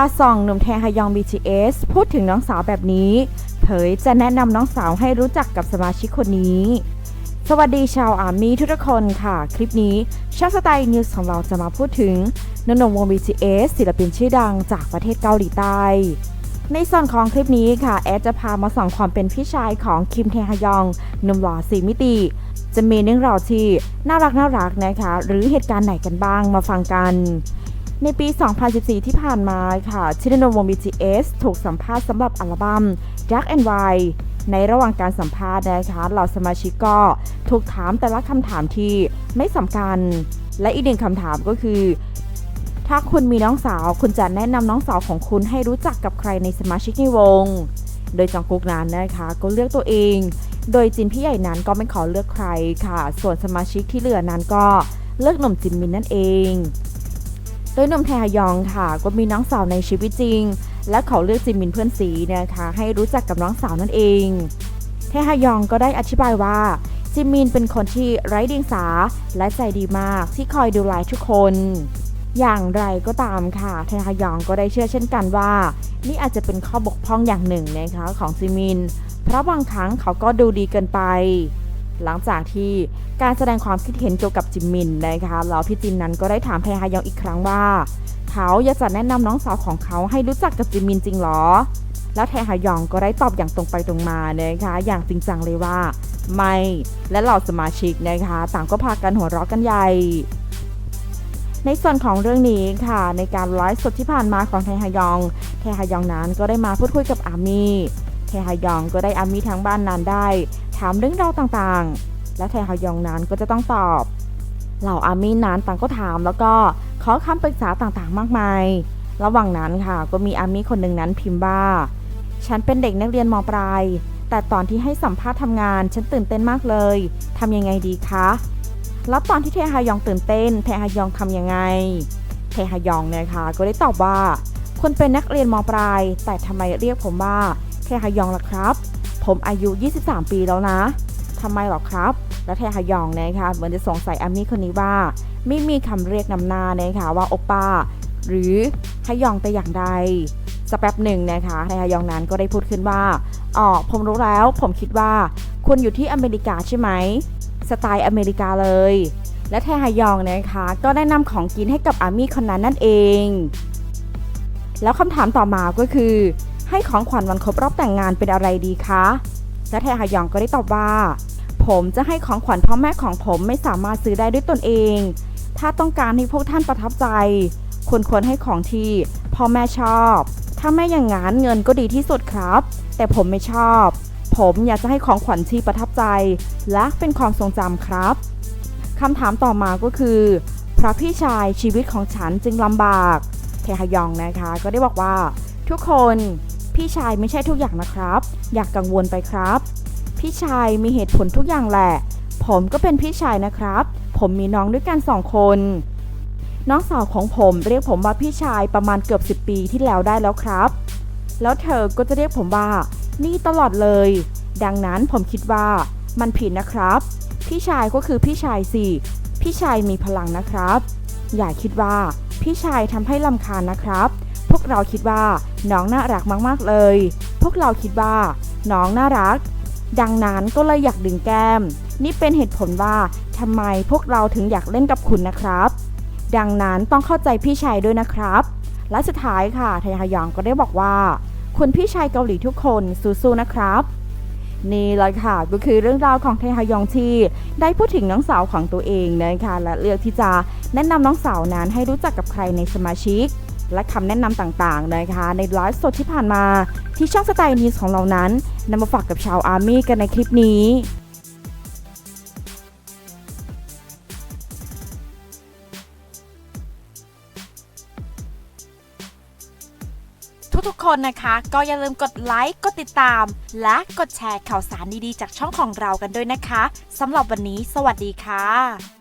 าส่องหนุ่มแทฮยอง BTS พูดถึงน้องสาวแบบนี้ เผยจะแนะนำน้องสาวให้รู้จักกับสมาชิกคนนี้ สวัสดีชาวอาร์มี่ทุกคนค่ะ คลิปนี้ช่างสไตล์นิวส์ของเราจะมาพูดถึงนนมวง BTS ศิลปินชื่อดังจากประเทศเกาหลีใต้ ในส่วนของคลิปนี้ค่ะ แอดจะพามาส่องความเป็นพี่ชายของคิมเทฮยองหนุ่มหล่อสีมิติจะมีเรื่องราวที่น่ารักน่ารักนะคะ หรือเหตุการณ์ไหนกันบ้างมาฟังกัน ในปี 2014 ที่ผ่านมาค่ะ ชินโนวง BTS ถูกสัมภาษณ์สำหรับอัลบั้ม Dark and White ในระหว่างการสัมภาษณ์นะคะเหล่าสมาชิกก็ถูกถามแต่ละคำถามที่ไม่สำคัญ และอีกหนึ่งคำถามก็คือ ถ้าคุณมีน้องสาว คุณจะแนะนำน้องสาวของคุณให้รู้จักกับใครในสมาชิกในวง โดยจองกุกนั้นนะคะก็เลือกตัวเอง โดยจินพี่ใหญ่นั้นก็ไม่ขอเลือกใครค่ะ ส่วนสมาชิกที่เหลือนั้นก็เลือกหนุ่มจิมมินนั่นเอง โดยหนุ่มแทฮยองค่ะ ก็มีน้องสาวในชีวิตจริง และเขาเลือกจิมมินเพื่อนสีนะคะให้รู้จักกับน้องสาวนั่นเอง แทฮยองก็ได้อธิบายว่าจิมมินเป็นคนที่ไร้เดียงสาและใจดีมากที่คอยดูแลทุกคน อย่างไรก็ตามค่ะแทฮยองก็ได้เชื่อเช่นกันว่า นี่อาจจะเป็นข้อบกพร่องอย่างหนึ่งนะคะของจิมิน เพราะบางครั้งเขาก็ดูดีเกินไป หลังจากที่การแสดงความคิดเห็นเกี่ยวกับจิมมินนะคะแล้วพี่จินนั้นก็ได้ถามแพฮายองอีกครั้งว่า เขาอยากจะแนะนำน้องสาวของเขาให้รู้จักกับจิมมินจริงหรอ แล้วแทฮายองก็ได้ตอบอย่างตรงไปตรงมานะคะอย่างจริงจังเลยว่า ไม่และเหล่าสมาชิกนะคะต่างก็พากันหัวเราะกันใหญ่ในส่วนของเรื่องนี้ค่ะ ในการไลฟ์สดที่ผ่านมาของแทฮายองแทฮายองนั้นก็ได้มาพูดคุยกับอามี่ ฮายองก็ได้อามี่ทางบ้านนั้นได้ ถามเรื่องราวต่างๆ และแทฮายองนั้นก็จะต้องตอบ เหล่าอามีนั้นต่างก็ถามแล้วก็ขอคำปรึกษาต่างๆ มากมาย ระหว่างนั้นค่ะก็มีอามีคนหนึ่งนั้นพิมพ์ว่า ฉันเป็นเด็กนักเรียนมปลาย แต่ตอนที่ให้สัมภาษณ์ทำงานฉันตื่นเต้นมากเลยทำยังไงดีคะแล้วตอนที่เทฮายองตื่นเต้นเทฮายองทำยังไง เทฮายองเนี่ยค่ะก็ได้ตอบว่าคุณเป็นนักเรียนมปลาย แต่ทำไมเรียกผมว่า เทฮายองล่ะครับ ผมอายุ 23 ปีแล้วนะทำไมหรอครับ แล้วเทฮายองเนี่ยค่ะเหมือนจะสงสัยอามี่คนนี้ว่า ไม่มีคำเรียกนำหน้านะคะว่าโอป้า หรือฮยองแต่อย่างใดสักแป๊บหนึ่งนะคะเทฮายองนั้นก็ได้พูดขึ้นว่าอ๋อผมรู้แล้ว ผมคิดว่าคุณอยู่ที่อเมริกาใช่ไหมสไตล์อเมริกาเลย และแทฮายองนะคะ ก็ได้นำของกินให้กับอามี่คนนั้นนั่นเอง แล้วคำถามต่อมาก็คือ ให้ของขวัญวันครบรอบแต่งงานเป็นอะไรดีคะและแทฮายองก็ได้ตอบว่า ผมจะให้ของขวัญพ่อแม่ของผมไม่สามารถซื้อได้ด้วยตนเอง ถ้าต้องการให้พวกท่านประทับใจควรควรให้ของที่พ่อแม่ชอบ ถ้าไม่อย่างนั้นเงินก็ดีที่สุดครับ แต่ผมไม่ชอบ ผมอยากจะให้ของขวัญที่ประทับใจ และเป็นความทรงจำครับคำถามต่อมาก็คือ พระพี่ชายชีวิตของฉันจึงลำบาก เทฮยองนะคะ ก็ได้บอกว่า ทุกคน พี่ชายไม่ใช่ทุกอย่างนะครับ อยากกังวลไปครับ พี่ชายมีเหตุผลทุกอย่างแหละ ผมก็เป็นพี่ชายนะครับ ผมมีน้องด้วยกันสองคน น้องสาวของผมเรียกผมว่าพี่ชายประมาณเกือบ 10 ปีที่แล้วได้แล้วครับ แล้วเธอก็จะเรียกผมว่า นี่ตลอดเลย ดังนั้นผมคิดว่ามันผิดนะครับ พี่ชายก็คือพี่ชายสิ พี่ชายมีพลังนะครับ อย่าคิดว่าพี่ชายทำให้ลำคาญนะครับ พวกเราคิดว่าน้องน่ารักมากๆเลย พวกเราคิดว่าน้องน่ารัก ดังนั้นก็เลยอยากดึงแก้ม นี่เป็นเหตุผลว่าทำไมพวกเราถึงอยากเล่นกับคุณนะครับ ดังนั้นต้องเข้าใจพี่ชายด้วยนะครับ และสุดท้ายค่ะไทฮายองก็ได้บอกว่า คุณพี่ชายเกาหลีทุกคนสู้ๆนะครับนี่แหละค่ะก็คือเรื่องราวของเทฮายองที่ได้พูดถึงน้องสาวของตัวเองนะคะและเลือกที่จะแนะนำน้องสาวนั้นให้รู้จักกับใครในสมาชิก และคำแนะนำต่างๆนะคะ ในไลฟ์สดที่ผ่านมาที่ช่องสไตล์นิวส์ของเรานั้นนำมาฝากกับชาวอาร์มี่กันในคลิปนี้ทุกๆคนนะคะก็อย่าลืมกดไลค์ กดติดตาม และกดแชร์ข่าวสารดีๆ จากช่องของเรากันด้วยนะคะสำหรับวันนี้ สวัสดีค่ะ